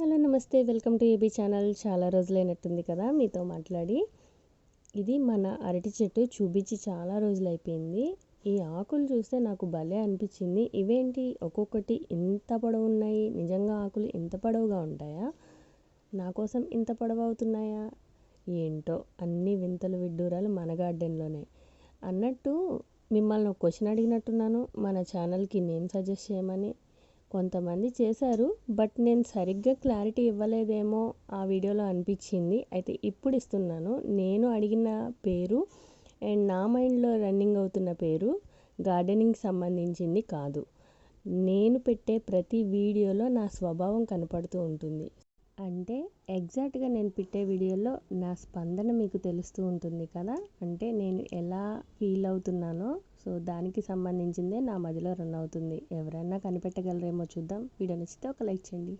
Hello నమస్తే. Welcome to AB channel. చాలా రోజులైనట్టుంది కదా మీతో మాట్లాడి. ఇది మన అరటి చెట్టు చూపించి చాలా రోజులు అయిపోయింది ఈ ఆకులు చూస్తే నాకు భలే అనిపించింది. ఇవేంటి? ఒక్కొక్కటి ఇంత పొడవు ఉన్నాయి. నిజంగా ఆకులు ఇంత పొడవుగా ఉంటాయా? నా కోసం ఇంత పొడవు అవుతున్నాయా? ఏంటో అన్ని వింతలు విడ్డూరాలు మన గార్డెన్లోనే. అన్నట్టు మిమ్మల్ని ఒక క్వశ్చన్ అడిగినట్టున్నాను. మన ఛానల్కి నేమ్ సజెస్ట్ చేయమని. కొంతమంది చేశారు బట్ నేను సరిగ్గా క్లారిటీ ఇవ్వలేదేమో ఆ వీడియోలో అనిపించింది. అయితే ఇప్పుడు ఇస్తున్నాను. నేను అడిగిన పేరు అండ్ నా మైండ్లో రన్నింగ్ అవుతున్న పేరు గార్డెనింగ్ సంబంధించింది కాదు. నేను పెట్టే ప్రతి వీడియోలో నా స్వభావం కనపడుతూ ఉంటుంది. అంటే ఎగ్జాక్ట్గా నేను పెట్టే వీడియోలో నా స్పందన మీకు తెలుస్తూ ఉంటుంది కదా? అంటే నేను ఎలా ఫీల్ అవుతున్నానో సో దానికి సంబంధించిందే నా మదిలో రన్ అవుతుంది. ఎవరైనా కనిపెట్టగలరేమో చూద్దాం. వీడియో నచ్చితే ఒక లైక్ చేయండి.